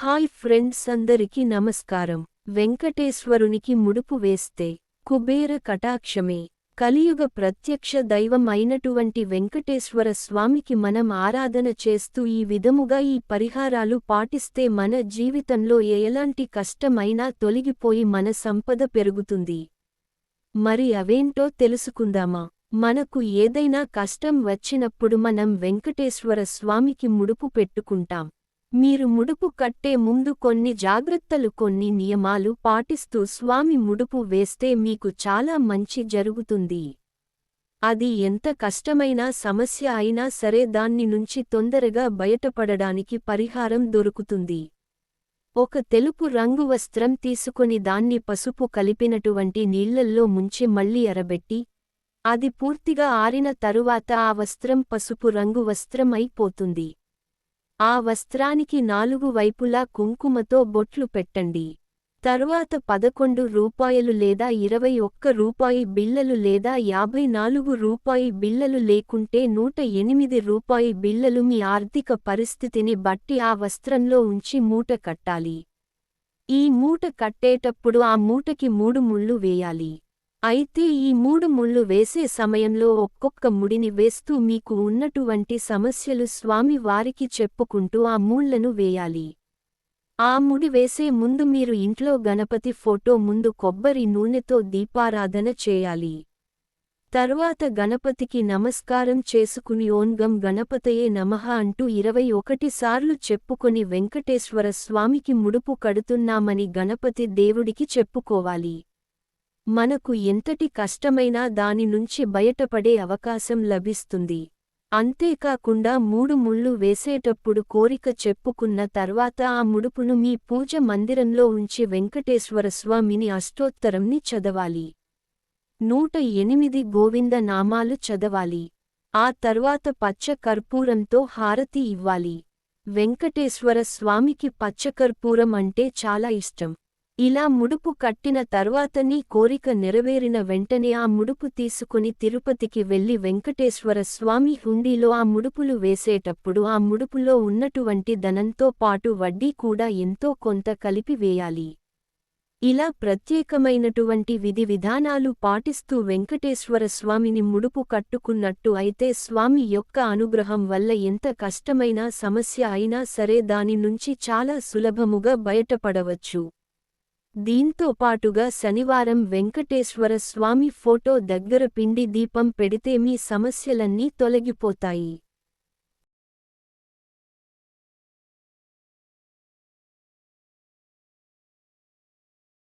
Hi friends అందరికీ నమస్కారం. వెంకటేశ్వరునికి ముడుపు వేస్తే కుబేర కటాక్షమే. కలియుగ ప్రత్యక్ష దైవం అయినటువంటి వెంకటేశ్వర స్వామికి మనం ఆరాధన చేస్తూ ఈ విధముగా ఈ పరిహారాలు పాటిస్తే మన జీవితంలో ఎలాంటి కష్టమైనా తొలగిపోయి మన సంపద పెరుగుతుంది. మరి అవేంటో తెలుసుకుందామా? మనకు ఏదైనా కష్టం వచ్చినప్పుడు మనం వెంకటేశ్వర స్వామికి ముడుపు పెట్టుకుంటాం. మీరు ముడుపు కట్టే ముందు కొన్ని జాగ్రత్తలు కొన్ని నియమాలు పాటిస్తూ స్వామి ముడుపు వేస్తే మీకు చాలా మంచి జరుగుతుంది. అది ఎంత కష్టమైన సమస్య అయినా సరే దాన్ని నుంచి తొందరగా బయటపడడానికి పరిహారం దొరుకుతుంది. ఒక తెలుపు రంగు వస్త్రం తీసుకొని దాన్ని పసుపు కలిపినటువంటి నీళ్ళల్లో ముంచి మళ్ళీ అరబెట్టి అది పూర్తిగా ఆరిన తరువాత ఆ వస్త్రం పసుపు రంగు వస్త్రం అయిపోతుంది ఆ వస్త్రానికి నాలుగు వైపులా కుంకుమతో బొట్లు పెట్టండి. తరువాత పదకొండు రూపాయలు లేదా ఇరవై ఒక్క రూపాయి బిళ్ళలు లేదా యాభై నాలుగు రూపాయి బిళ్ళలు లేకుంటే నూట ఎనిమిది రూపాయి బిళ్ళలు మీ ఆర్థిక పరిస్థితిని బట్టి ఆ వస్త్రంలో ఉంచి మూట కట్టాలి. ఈ మూట కట్టేటప్పుడు ఆ మూటకి మూడు ముళ్ళు వేయాలి. అయితే ఈ మూడు ముళ్ళు వేసే సమయంలో ఒక్కొక్క ముడిని వేస్తూ మీకు ఉన్నటువంటి సమస్యలు స్వామి వారికి చెప్పుకుంటూ ఆ మూళ్ళను వేయాలి. ఆ ముడి వేసే ముందు మీరు ఇంట్లో గణపతి ఫోటో ముందు కొబ్బరి నూనెతో దీపారాధన చేయాలి. తరువాత గణపతికి నమస్కారం చేసుకుని ఓన్గం గణపతయే నమః అంటూ ఇరవై ఒకటి సార్లు చెప్పుకొని వెంకటేశ్వర స్వామికి ముడుపు కడుతున్నామని గణపతి దేవుడికి చెప్పుకోవాలి. మనకు ఎంతటి కష్టమైనా దాని నుంచి బయటపడే అవకాశం లభిస్తుంది. అంతేకాకుండా మూడు ముళ్ళు వేసేటప్పుడు కోరిక చెప్పుకున్న తర్వాత ఆ ముడుపును మీ పూజ మందిరంలో ఉంచి వెంకటేశ్వర స్వామిని అష్టోత్తరంని చదవాలి. నూట ఎనిమిది గోవింద నామాలు చదవాలి. ఆ తర్వాత పచ్చ కర్పూరంతో హారతి ఇవ్వాలి. వెంకటేశ్వర స్వామికి పచ్చకర్పూరం అంటే చాలా ఇష్టం. ఇలా ముడుపు కట్టిన తర్వాత నీ కోరిక నెరవేరిన వెంటనే ఆ ముడుపు తీసుకుని తిరుపతికి వెళ్ళి వెంకటేశ్వర స్వామి హుండీలో ఆ ముడుపులు వేసేటప్పుడు ఆ ముడుపులో ఉన్నటువంటి ధనంతో పాటు వడ్డీ కూడా ఎంతో కొంత కలిపి వేయాలి. ఇలా ప్రత్యేకమైనటువంటి విధి విధానాలు పాటిస్తూ వెంకటేశ్వర స్వామిని ముడుపు కట్టుకున్నట్టు అయితే స్వామి యొక్క అనుగ్రహం వల్ల ఎంత కష్టమైన సమస్య అయినా సరే దాని నుంచి చాలా సులభముగా బయటపడవచ్చు. దీంతో పాటుగా శనివారం వెంకటేశ్వర స్వామి ఫోటో దగ్గర పిండి దీపం పెడితే మీ సమస్యలన్నీ తొలగిపోతాయి.